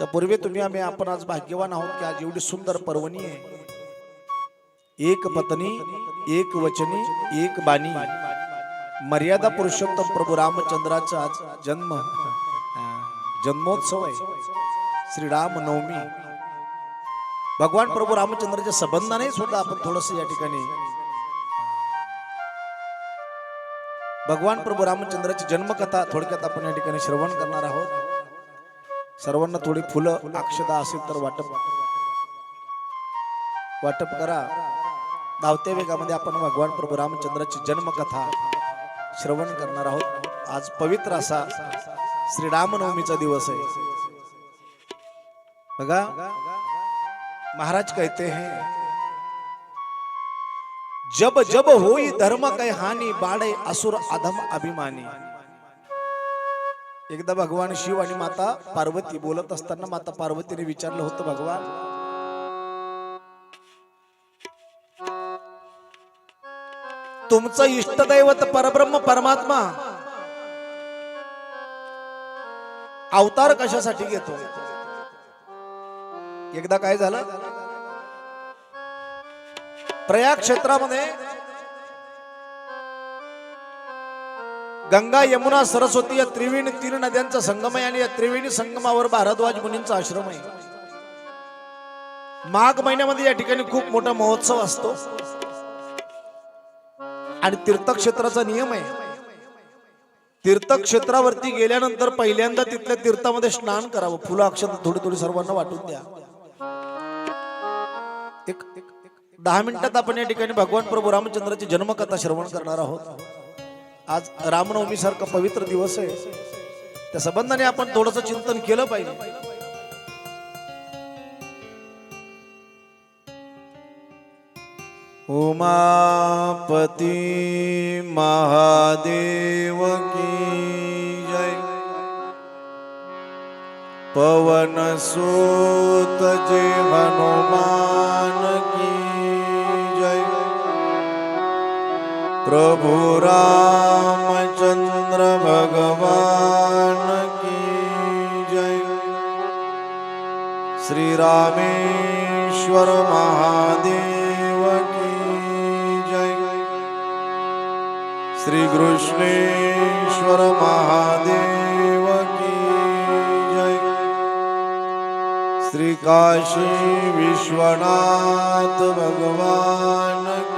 तर पूर्वी तुम्ही आम्ही आपण आज भाग्यवान आहोत की आज एवढी सुंदर पर्वणी आहे. एक पत्नी एक वचनी एक बाणी. मर्यादा पुरुषोत्तम प्रभू रामचंद्राचा आज जन्म. जन्मोत्सव आहे. श्रीराम नवमी भगवान प्रभू रामचंद्राच्या संबंधाने सुद्धा आपण थोडस या ठिकाणी भगवान प्रभू रामचंद्राची जन्मकथा थोडक्यात आपण या ठिकाणी श्रवण करणार आहोत. सर्वांना थोडी फुलं अक्षता असेल तर वाटप. वाटप करा. धावत्या वेगामध्ये आपण भगवान प्रभू रामचंद्राची जन्मकथा श्रवण करणार आहोत. आज पवित्र असा श्री रामनवमीचा दिवस आहे. बघा महाराज कहते हैं जब जब होई धर्म कै हानी बाळे असुर अधम अभिमानी। एकदा भगवान शिव आणि माता पार्वती बोलत असताना माता पार्वतीने विचारलं होतं भगवान तुमचं इष्टदैवत परब्रह्म परमात्मा अवतार कशासाठी घेतो? एकदा काय झालं? प्रयाग क्षेत्रामध्ये गंगा यमुना सरस्वती या त्रिवेणी तीन नद्यांचा संगम आहे आणि या त्रिवेणी संगमावर भारद्वाज मुनींचा आश्रम आहे. माघ महिन्यामध्ये या ठिकाणी खूप मोठा महोत्सव असतो. आणि तीर्थक्षेत्राचा नियम आहे. तीर्थक्षेत्रावरती गेल्यानंतर पहिल्यांदा तिथल्या तीर्थामध्ये स्नान करावं. फुलं अक्षर थोडी थोडी सर्वांना वाटून द्या. एक दहा मिनिटात आपण या ठिकाणी भगवान प्रभू रामचंद्राची जन्मकथा श्रवण करणार आहोत. आज रामनवमी सारखा पवित्र दिवस आहे. त्या संबंधाने आपण थोडस चिंतन केलं पाहिजे. उमापती महादेव की जय. पवन सूत जे हनुमान प्रभु रामचंद्र भगवान की जय। श्री रामेश्वर महादेव की जय। श्री कृष्णेश्वर महादेव की जय। श्री काशी विश्वनाथ भगवान की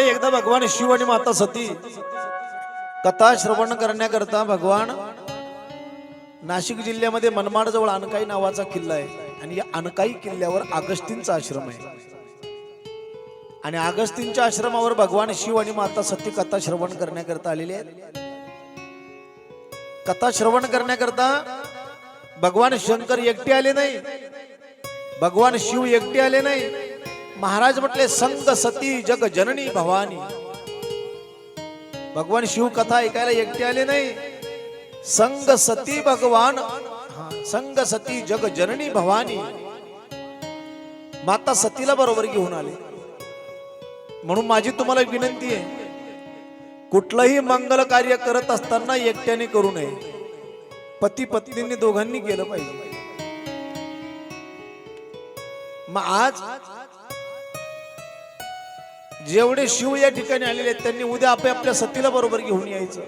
म्हटले एकदा भगवान शिव आणि माता सती. कथा श्रवण करण्याकरता भगवान नाशिक जिल्ह्यामध्ये मनमाडजवळ अनकाई नावाचा किल्ला आहे. आणि या अनकाई किल्ल्यावर आगस्तींचा आश्रम आहे. आणि आगस्तींच्या आश्रमावर भगवान शिव आणि माता सती कथा श्रवण करण्याकरता आलेले आहेत. कथा श्रवण करण्याकरता भगवान शंकर एकटे आले नाही. भगवान शिव एकटे आले नाही. महाराज म्हटले संग सती जग जननी भवानी. भगवान शिव कथा ऐकायला एकटे आले नाही. संग सती भगवान संग सती जग जननी भवानी. माता सतीला बरोबर घेऊन आले. म्हणून माझी तुम्हाला विनंती आहे कुठलंही मंगल कार्य करत असताना एकट्याने करू नये. पती पत्नींनी दोघांनी केलं पाहिजे. मग आज जेवढे शिव या ठिकाणी आलेले आहेत त्यांनी उद्या आपापल्या सतीला बरोबर घेऊन यायचं.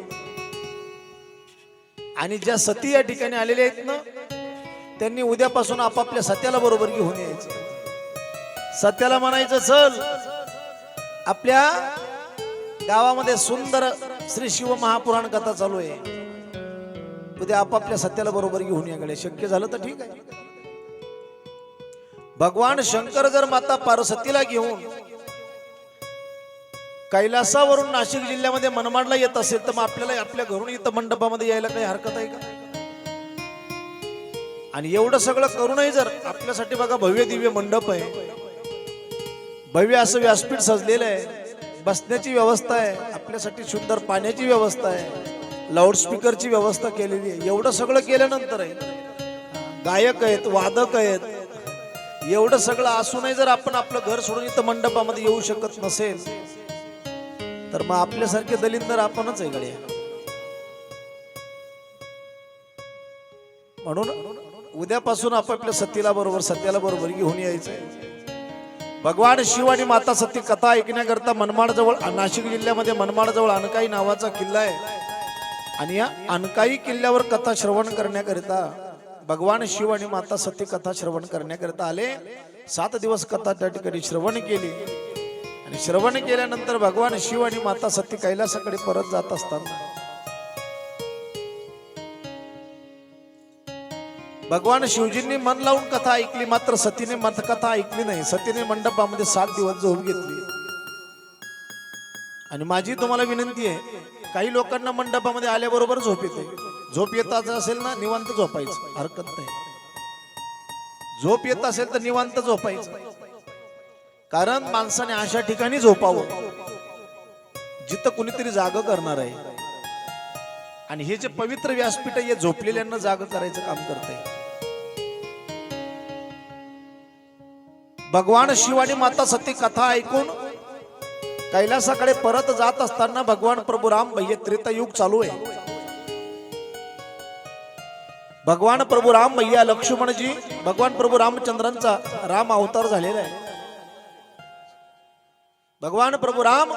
आणि ज्या सती या ठिकाणी आलेल्या आहेत ना त्यांनी उद्यापासून आपापल्या सत्याला बरोबर घेऊन यायचं. सत्याला म्हणायचं चल आपल्या गावामध्ये सुंदर श्री शिव महापुराण कथा चालू आहे. उद्या आपापल्या सत्याला बरोबर घेऊन याकडे शक्य झालं तर ठीक आहे. भगवान शंकर जर माता पार्वतीला घेऊन कैलासावरून नाशिक जिल्ह्यामध्ये मनमाडला येत असेल तर मग आपल्याला आपल्या घरून इथं मंडपामध्ये यायला काही हरकत आहे का? आणि एवढं सगळं करूनही जर आपल्यासाठी बघा भव्य दिव्य मंडप आहे भव्य असं व्यासपीठ सजलेलं आहे बसण्याची व्यवस्था आहे आपल्यासाठी सुंदर पाण्याची व्यवस्था आहे लाऊडस्पीकरची व्यवस्था केलेली आहे एवढं सगळं केल्यानंतर आहे. गायक आहेत वादक आहेत एवढं सगळं असूनही जर आपण आपलं घर सोडून इथं मंडपामध्ये येऊ शकत नसेल तर मग आपल्यासारखे दलित तर आपणच आहे गड्या. म्हणून उद्यापासून आपापल्या सतीला बरोबर सत्याला बरोबर घेऊन यायचं भगवान शिव आणि माता सती कथा ऐकण्याकरता मनमाड जवळ नाशिक जिल्ह्यामध्ये मनमाड जवळ अनकाई नावाचा किल्ला आहे. आणि या अनकाई किल्ल्यावर कथा श्रवण करण्याकरिता भगवान शिव आणि माता सती कथा श्रवण करण्याकरिता आले. सात दिवस कथा त्या ठिकाणी श्रवण केली. श्रवण केल्यानंतर भगवान शिव आणि माता सती कैलासाकडे परत जात असताना भगवान शिवजींनी मन लावून कथा ऐकली मात्र सतीने मत कथा ऐकली नाही. सतीने मंडपामध्ये सात दिवस झोप घेतली. आणि माझी तुम्हाला विनंती आहे काही लोकांना मंडपामध्ये आल्याबरोबर झोप येते. झोप येत असेल ना निवांत झोपायचं. हरकत नाही. झोप येत असेल तर निवांत झोपायचं. कारण माणसाने अशा ठिकाणी झोपावं जिथं कुणीतरी जाग करणार आहे. आणि हे जे पवित्र व्यासपीठ आहे हे झोपलेल्यांना जाग करायचं काम करते भगवान शिव माता सती कथा ऐकून कैलासाकडे परत जात असताना भगवान प्रभू राम भैया त्रेतायुग चालू आहे. भगवान प्रभू राम भैया लक्ष्मणजी भगवान प्रभू रामचंद्रांचा राम अवतार झालेला आहे. भगवान प्रभू राम.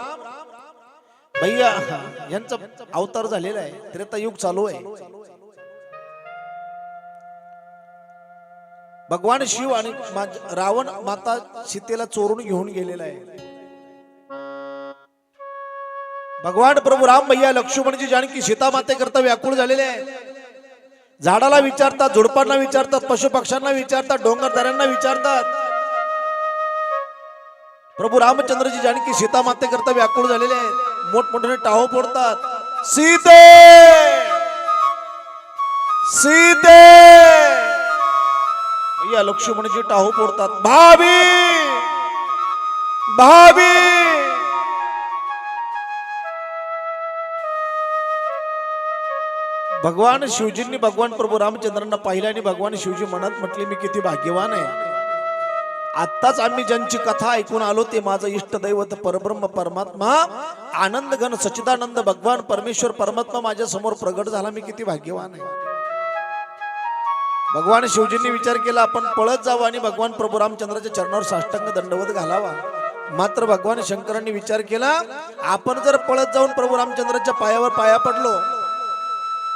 भैया यांचा अवतार झालेला आहे. त्रेतायुग चालू आहे. भगवान शिव आणि रावण माता सीतेला चोरून घेऊन गेलेला आहे. भगवान प्रभू राम भैया लक्ष्मणजी जानकी सीता माते करता व्याकुळ झालेले आहेत झाडाला विचारतात झुडपांना विचारतात पशुपक्ष्यांना विचारतात डोंगरदऱ्यांना विचारतात. प्रभू रामचंद्रजी जानकी सीता माते करता व्याकुळ झालेले आहेत. मोठमोठ्याने टाहो फोडतात. सीते! सीते! या लक्ष्मणजी टाहो फोडतात. भाभी! भाभी! भगवान शिवजींनी भगवान प्रभू रामचंद्रांना पाहिलं आणि भगवान शिवजी मनात म्हटले मी किती भाग्यवान आहे. आत्ताच आम्ही ज्यांची कथा ऐकून आलो ते माझं इष्टदैवत परब्रह्म परमात्मा आनंद घन सचिदानंद भगवान परमेश्वर परमात्मा माझ्यासमोर प्रगट झाला मी किती भाग्यवान आहे. भगवान शिवजींनी विचार केला आपण पळत जावं आणि भगवान प्रभू रामचंद्राच्या चरणावर साष्टांग दंडवत घालावा. मात्र भगवान शंकरांनी विचार केला आपण जर पळत जाऊन प्रभू रामचंद्राच्या पायावर पाया पडलो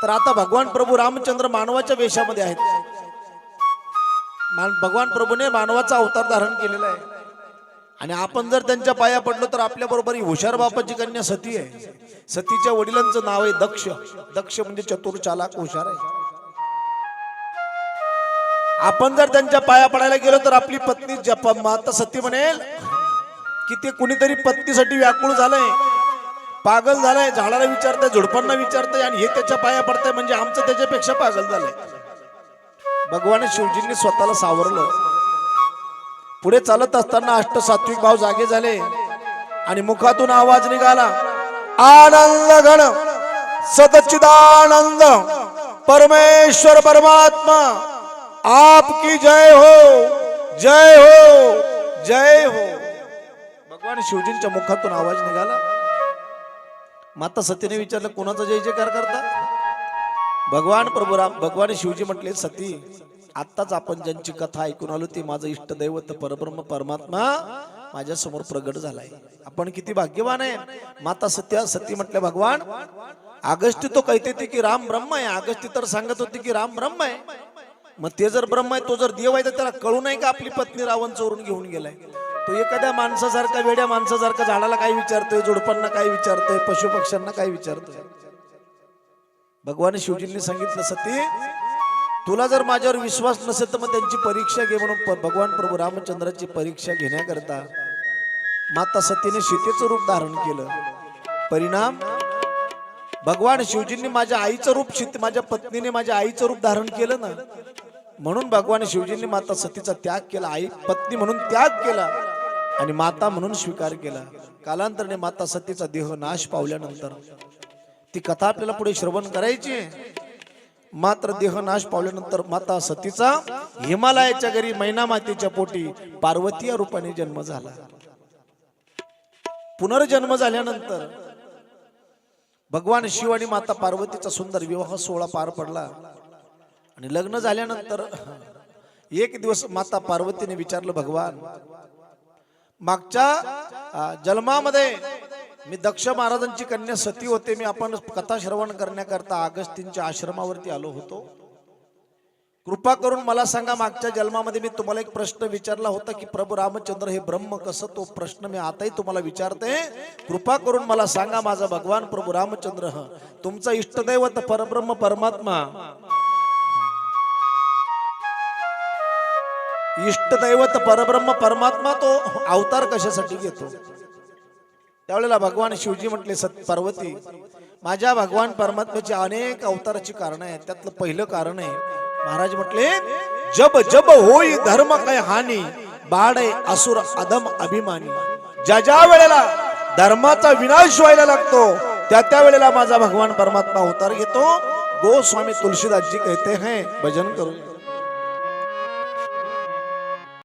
तर आता भगवान प्रभू रामचंद्र मानवाच्या वेशामध्ये आहेत. मान- भगवान प्रभूने मानवाचा अवतार धारण केलेला आहे. आणि आपण जर त्यांच्या पाया पडलो तर आपल्या बरोबर ही हुशार बापाची कन्या सती आहे. सतीच्या वडिलांचं नाव आहे दक्ष. दक्ष म्हणजे चतुर चालाक हुशार आहे. आपण जर त्यांच्या पाया पडायला गेलो तर आपली पत्नी जप माता सती म्हणेल की ते कुणीतरी पत्नीसाठी व्याकुळ झालंय. पागल झालाय. झाडाला विचारतंय झुडपांना विचारतंय आणि हे त्याच्या पाया पडतंय. म्हणजे आमचं त्याच्यापेक्षा पागल झालंय. भगवान शिवजींनी स्वतःला सावरलं. पुढे चालत असताना अष्ट सात्विक भाव जागे झाले आणि मुखातून आवाज निघाला आनंद घन सदचिदानंद परमेश्वर परमात्मा आपकी जय हो जय हो जय हो. भगवान शिवजींच्या मुखातून आवाज निघाला. माता सतीने विचारलं कोणाचा जय जयकार करता? भगवान प्रभुराम भगवान शिवजी म्हटले सती आत्ताच आपण ज्यांची कथा ऐकून आलो ते माझं इष्टदैवत परब्रह्म परमात्मा माझ्यासमोर प्रगट झालाय. आपण किती भाग्यवान आहे. माता सत्या सती म्हटल्या भगवान आगस्ती तो कहते की राम ब्रह्म आहे. आगस्ती तर सांगत होती की राम ब्रह्म आहे. मग ते जर ब्रह्म आहे तो जर देव आहे तर त्याला कळू नाही का आपली पत्नी रावण चोरून घेऊन गेलाय? तो एखाद्या माणसासारखा वेड्या माणसासारखा झाडाला काय विचारतोय जोडपांना काय विचारतोय पशु पक्ष्यांना काय विचारतोय? भगवान शिवजींनी सांगितलं सती तुला जर माझ्यावर विश्वास नसेल तर मग त्यांची परीक्षा घे म्हणून भगवान प्रभू रामचंद्राची परीक्षा घेण्याकरता माता सतीने सीतेचं रूप धारण केलं. परिणाम भगवान शिवजींनी माझ्या आईचं रूप शीत माझ्या पत्नीने माझ्या आईचं रूप धारण केलं ना. म्हणून भगवान शिवजींनी माता सतीचा त्याग केला आई पत्नी म्हणून त्याग केला आणि माता म्हणून स्वीकार केला. कालांतराने माता सतीचा देह नाश पावल्यानंतर ती कथा आपल्याला पुढे श्रवण करायची मात्र देह नाश पावल्यानंतर माता सतीचा हिमालयाच्या घरी मैना मातेच्या पोटी पार्वती या रूपाने जन्म झाला. पुनर्जन्म झाल्यानंतर भगवान शिव आणि माता पार्वतीचा सुंदर विवाह सोहळा पार पडला. आणि लग्न झाल्यानंतर एक दिवस माता पार्वतीने विचारलं भगवान मागच्या जन्मामध्ये मी दक्ष महाराजांची कन्या सती होते मी आपण कथा श्रवण करण्याकरता आगस्तींच्या आश्रमावरती आलो होतो. कृपा करून मला सांगा मागच्या जन्मामध्ये मी तुम्हाला एक प्रश्न विचारला होता की प्रभू रामचंद्र हे ब्रह्म कसं? तो प्रश्न मी आताही तुम्हाला विचारते. कृपा करून मला सांगा माझा भगवान प्रभू रामचंद्र ह तुमचा इष्टदैवत परब्रह्म परमात्मा. इष्टदैवत परब्रह्म परमात्मा तो अवतार कशासाठी घेतो? त्यावेळेला भगवान शिवजी म्हटले सत पार्वती माझ्या भगवान परमात्म्याचे अनेक अवताराची कारण आहेत. त्यातलं पहिलं कारण आहे महाराज म्हटले जब जब होई धर्म काय हानी बाडे असुर अधम अभिमानी. ज्या ज्या वेळेला धर्माचा विनाश व्हायला लागतो त्या त्या वेळेला माझा भगवान परमात्मा अवतार घेतो. गोस्वामी तुलसीदासजी कहते हैं भजन करून